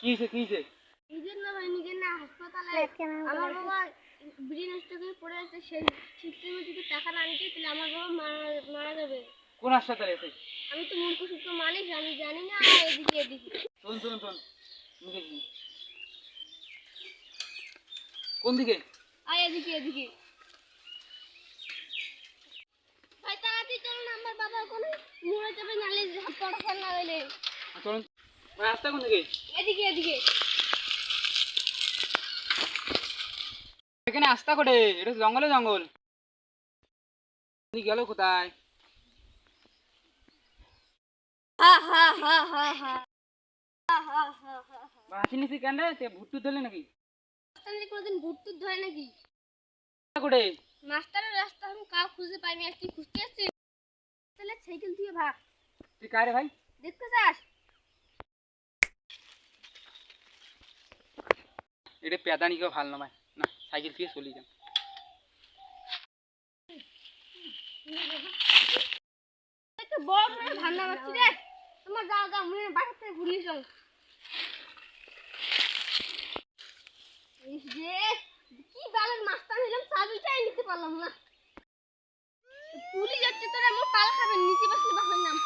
কি হয়েছে কি হয়েছে? নিজের না ভাই নিজের না হাসপাতালে আমার বাবা নষ্ট করে পড়ে আছে সেই সিস্টেমে যদি টাকা না আনতে তাহলে আমার বাবা মারা মারা যাবে। কোন হাসপাতালে এসে আমি তো মূর্খ সূত্র মানিস আমি জানি না এদিকে এদিকে। শুন শুন শুন মুখে কোন দিকে? আয় এদিকে এদিকে। ভাই তাড়াতাড়ি চল না আমার বাবা কোনো মরে যাবে নালে পড়া ফেল না হইলে চলুন রাস্তা কোন দিকে? এদিকে এখানে আস্তা করে এটা জঙ্গলে জঙ্গল। গেল কোথায়? ধরলে নাকি? কোনোদিন ধরে নাকি? করে। মাস্টারের রাস্তা খুঁজে পাইনি তাহলে সাইকেল দিয়ে ভাগ। তুই ভাই? দেখতে চাস? এটা পেদানিকে ভালো নমায়। না, সাইকেল থেকে চলি যাম ভালো নামাচ্ছি রে। তোমার যাও যাও মনে বাসা থেকে ঘুরিয়ে কি বালের মাস্টার নিলাম, চাবিটাই নিতে পারলাম না। পুলিশ যাচ্ছে তোরা আমার পাল খাবেন নিচে বসলে বাসার নাম।